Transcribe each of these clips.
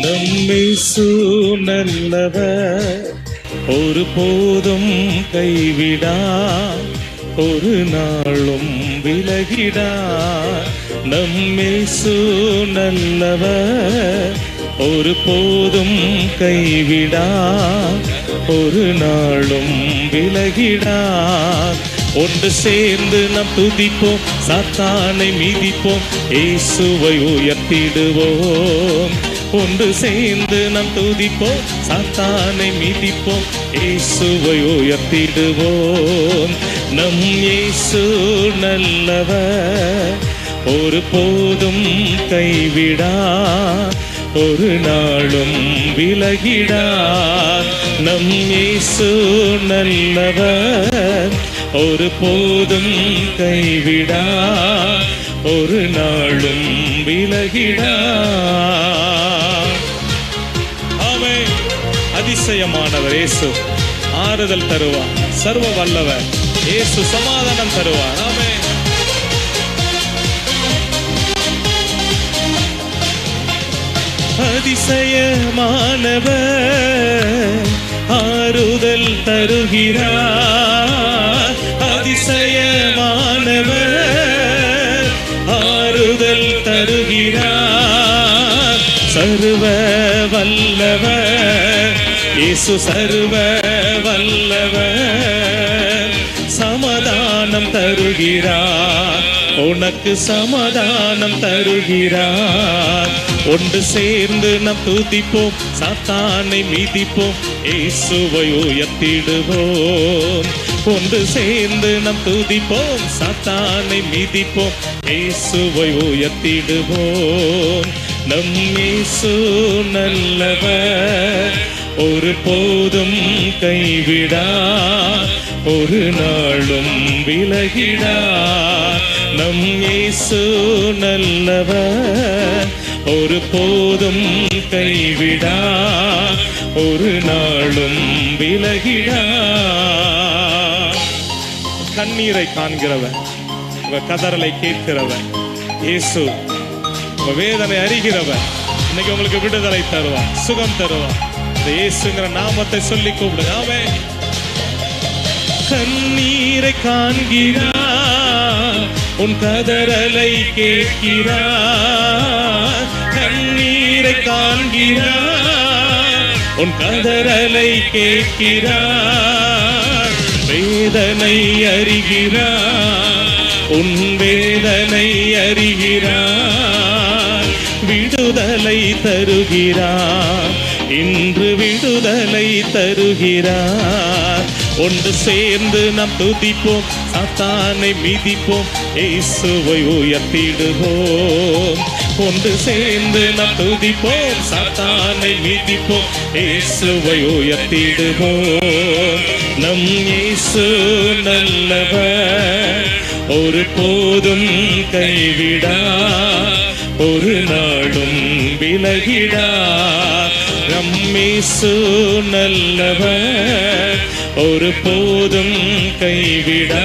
நம்மை நல்லவர் ஒரு போதும் கைவிடா ஒரு நாளும் விலகிடா. நம்மை நல்லவர் ஒரு போதும் கைவிடா ஒரு நாளும் விலகிடா. ஒன்று சேர்ந்து நாம் துதிப்போம் சாத்தானை மீதிப்போம் இயேசுவை உயர்த்திடுவோம். ஒன்று சேர்ந்து நாம் துதிப்போம். சாத்தானை மீதிப்போம் இயேசுவை உயர்த்திடுவோம். நம் இயேசு நல்லவர். ஒரு போதும் கைவிடா. ஒரு நாளும் விலகிடா. நம் இயேசு நல்லவர். ஒரு போதும் கைவிடா. ஒரு நாளும் விலகிடா. ஆமே அதிசயமானவர் இயேசு. ஆறுதல் தருவார். சர்வ வல்லவர். இயேசு சமாதானம் தருவார். ஆமே. அதிசயமானவர் ஆறுதல் தருகிறார். அதிசயமானவர் ஆறுதல் தருகிறார். சர்வ வல்லவ இயேசு சர்வ வல்லவ சமாதானம் தருகிறார். உனக்கு சமாதானம் தருகிறார். ஒன்று சேர்ந்து நம் துதிப்போம் சாத்தானை மீதிப்போம் இயேசுவை உயர்த்திடுவோம். ஒன்று சேர்ந்து நம் துதிப்போம். சத்தானை மிதிப்போம். இயேசுவை உயர்த்திடுவோம். நம் இயேசு நல்லவர். ஒரு போதும் கைவிடா. ஒரு நாளும் விலகிடா. நம் இயேசு நல்லவர். ஒரு போதும் கைவிடா. ஒரு நாளும் விலகிடா. கண்ணீரை காண்கிறவன். உங்க கதறலை கேட்கிறவன். இயேசு உங்க வேதனை அறிகிறவன். இன்னைக்கு உங்களுக்கு விடுதலை தருவான் சுகம் தருவான். இந்த இயேசுங்கிற நாமத்தை சொல்லி கூப்பிடுங்க ஆமென். கண்ணீரை காண்கிறார் உன் கதறலை கேட்கிறார். கண்ணீரை காண்கிறார் உன் கதறலை கேட்கிறார். வேதனை அறிகிறார். உன் வேதனை அறிகிறார். விடுதலை தருகிறார். இன்று விடுதலை தருகிறார். ஒன்று சேர்ந்து நாம் துதிப்போம் சாத்தானை மிதிப்போம் இயேசுவை உயர்த்திடுவோம். ஒன்று சேர்ந்து நாம் துதிப்போம் சாத்தானை மிதிப்போம் இயேசுவை உயர்த்திடுவோம். நம் இயேசு நல்லவர் ஒரு போதும் கைவிடா ஒரு நாடும் விலகிடா. நம்மேசு நல்லவர் ஒரு போதும் கைவிடா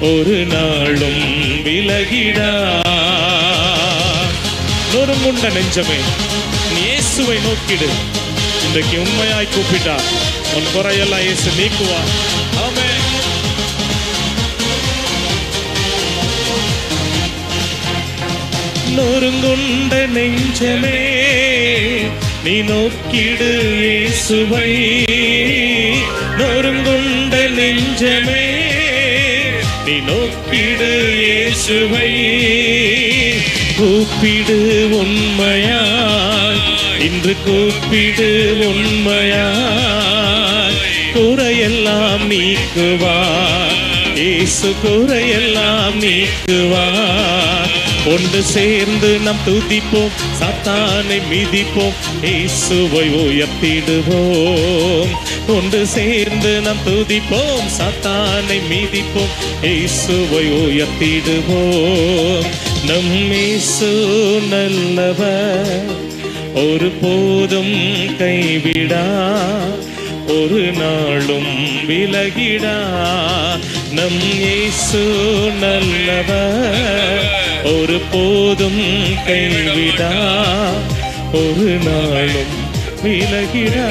ஒரு நாளும் விலகிடா. நொறுங்குண்ட நெஞ்சமே இயேசுவை நோக்கிடு. இன்றைக்கு உண்மையாய் கூப்பிட்டா உன் குறையெல்லாம் இயேசு நீக்குவா ஆமே நொறுங்குண்ட நெஞ்சமே நீ நோக்கிடு இயேசுவை. நொறுங்குண்ட நெஞ்சமே நீ நோக்கிடு இயேசுவை. கூப்பிடு உண்மையா இன்று கூப்பிடு உண்மையா குறையெல்லாம் நீக்குவார் இயேசு குறையெல்லாம் நீக்குவார். ஒன்று சேர்ந்து நாம் துதிப்போம் சத்தானை மிதிப்போம் இயேசுவை உயர்த்திடுவோம். ஒன்று சேர்ந்து நாம் துதிப்போம் சத்தானை மிதிப்போம் இயேசுவை உயர்த்திடுவோம். நம் இயேசு நல்லவர் ஒரு போதும் கைவிடா ஒரு நாளும் விலகிடா. நம் இயேசு நல்லவர். ஒரு போதும் கைவிடா ஒரு நாளும் விலகிடா.